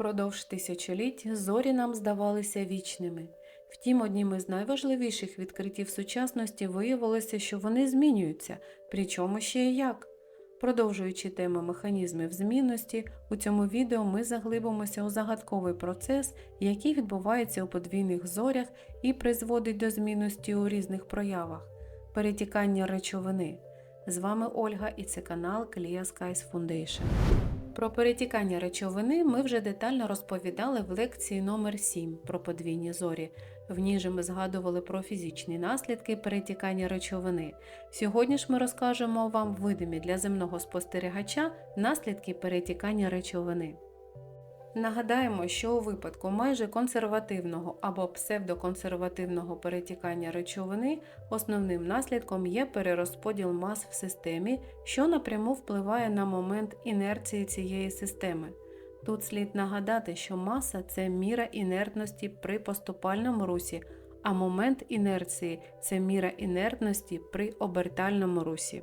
Впродовж тисячоліть зорі нам здавалися вічними. Втім, одним із найважливіших відкриттів сучасності виявилося, що вони змінюються, причому ще й як. Продовжуючи тему механізмів змінності, у цьому відео ми заглибимося у загадковий процес, який відбувається у подвійних зорях і призводить до змінності у різних проявах перетікання речовини. З вами Ольга і це канал Clear Skies Foundation. Про перетікання речовини ми вже детально розповідали в лекції номер 7 про подвійні зорі. В ній же ми згадували про фізичні наслідки перетікання речовини. Сьогодні ж ми розкажемо вам видимі для земного спостерігача наслідки перетікання речовини. Нагадаємо, що у випадку майже консервативного або псевдоконсервативного перетікання речовини основним наслідком є перерозподіл мас в системі, що напряму впливає на момент інерції цієї системи. Тут слід нагадати, що маса це міра інертності при поступальному русі, а момент інерції це міра інертності при обертальному русі.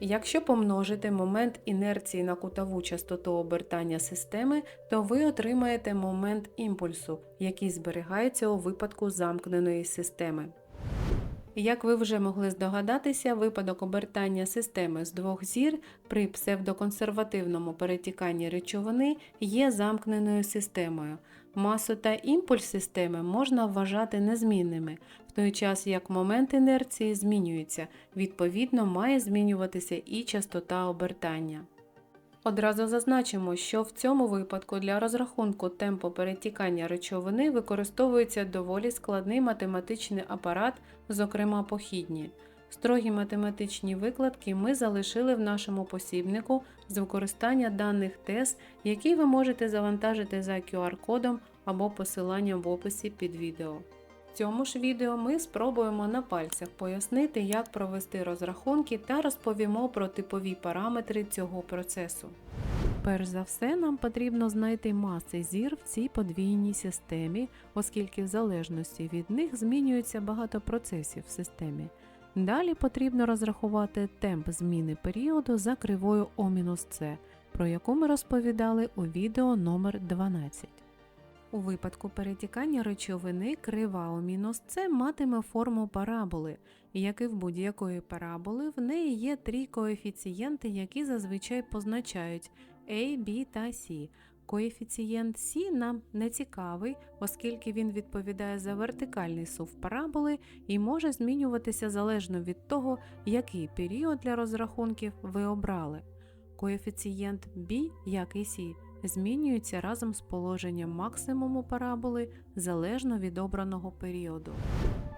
Якщо помножити момент інерції на кутову частоту обертання системи, то ви отримаєте момент імпульсу, який зберігається у випадку замкненої системи. Як ви вже могли здогадатися, випадок обертання системи з двох зір при псевдоконсервативному перетіканні речовини є замкненою системою. Масу та імпульс системи можна вважати незмінними, в той час як момент інерції змінюється, відповідно, має змінюватися і частота обертання. Одразу зазначимо, що в цьому випадку для розрахунку темпу перетікання речовини використовується доволі складний математичний апарат, зокрема похідні. Строгі математичні викладки ми залишили в нашому посібнику з використання даних тез, які ви можете завантажити за QR-кодом або посиланням в описі під відео. Цьому ж відео ми спробуємо на пальцях пояснити, як провести розрахунки та розповімо про типові параметри цього процесу. Перш за все, нам потрібно знайти маси зір в цій подвійній системі, оскільки в залежності від них змінюється багато процесів в системі. Далі потрібно розрахувати темп зміни періоду за кривою О-С, про яку ми розповідали у відео номер 12. У випадку перетікання речовини крива у мінус С матиме форму параболи, як і в будь-якої параболи, в неї є три коефіцієнти, які зазвичай позначають A, B та C. Коефіцієнт С нам не цікавий, оскільки він відповідає за вертикальний сув параболи і може змінюватися залежно від того, який період для розрахунків ви обрали. Коефіцієнт B, як і C, змінюються разом з положенням максимуму параболи залежно від обраного періоду.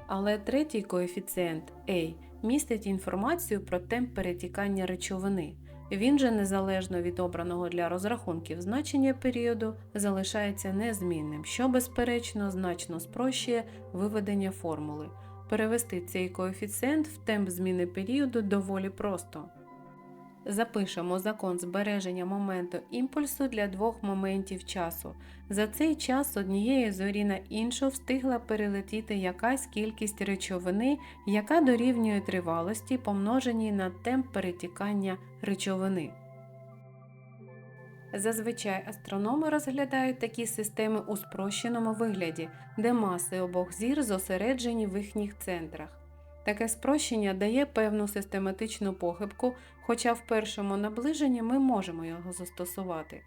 Але третій коефіцієнт A містить інформацію про темп перетікання речовини. Він же незалежно від обраного для розрахунків значення періоду залишається незмінним, що безперечно значно спрощує виведення формули. Перевести цей коефіцієнт в темп зміни періоду доволі просто. Запишемо закон збереження моменту імпульсу для двох моментів часу. За цей час однієї зорі на іншу встигла перелетіти якась кількість речовини, яка дорівнює тривалості, помноженій на темп перетікання речовини. Зазвичай астрономи розглядають такі системи у спрощеному вигляді, де маси обох зір зосереджені в їхніх центрах. Таке спрощення дає певну систематичну похибку, хоча в першому наближенні ми можемо його застосувати.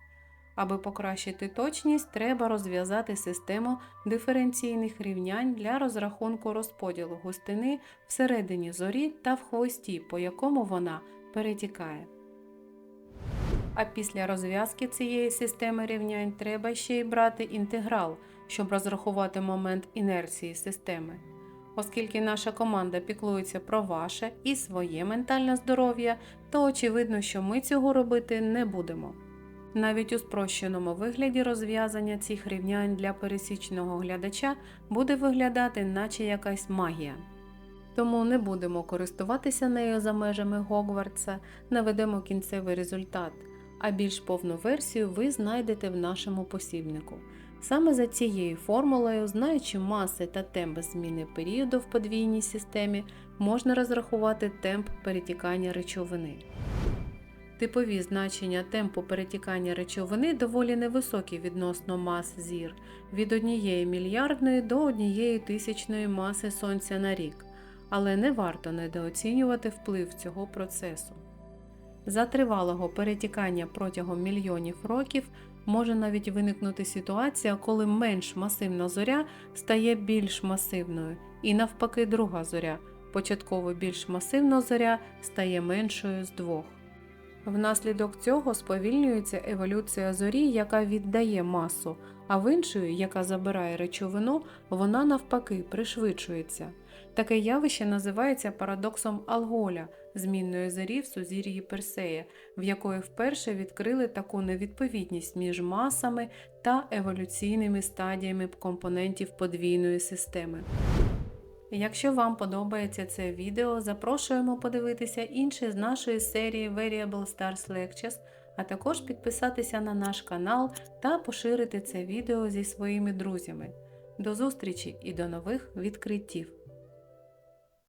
Аби покращити точність, треба розв'язати систему диференційних рівнянь для розрахунку розподілу густини всередині зорі та в хвості, по якому вона перетікає. А після розв'язки цієї системи рівнянь треба ще й брати інтеграл, щоб розрахувати момент інерції системи. Оскільки наша команда піклується про ваше і своє ментальне здоров'я, то очевидно, що ми цього робити не будемо. Навіть у спрощеному вигляді розв'язання цих рівнянь для пересічного глядача буде виглядати, наче якась магія. Тому не будемо користуватися нею за межами Гогвартса, наведемо кінцевий результат, а більш повну версію ви знайдете в нашому посібнику. Саме за цією формулою, знаючи маси та темпи зміни періоду в подвійній системі, можна розрахувати темп перетікання речовини. Типові значення темпу перетікання речовини доволі невисокі відносно мас зір від 1 мільярдної до 1 тисячної маси Сонця на рік, але не варто недооцінювати вплив цього процесу. За тривалого перетікання протягом мільйонів років може навіть виникнути ситуація, коли менш масивна зоря стає більш масивною, і навпаки, друга зоря, початково більш масивна зоря, стає меншою з двох. Внаслідок цього сповільнюється еволюція зорі, яка віддає масу, а в іншої, яка забирає речовину, вона навпаки пришвидшується. Таке явище називається парадоксом Алголя, змінної зорі в сузір'ї Персея, в якої вперше відкрили таку невідповідність між масами та еволюційними стадіями компонентів подвійної системи. Якщо вам подобається це відео, запрошуємо подивитися інші з нашої серії Variable Stars Lectures, а також підписатися на наш канал та поширити це відео зі своїми друзями. До зустрічі і до нових відкриттів!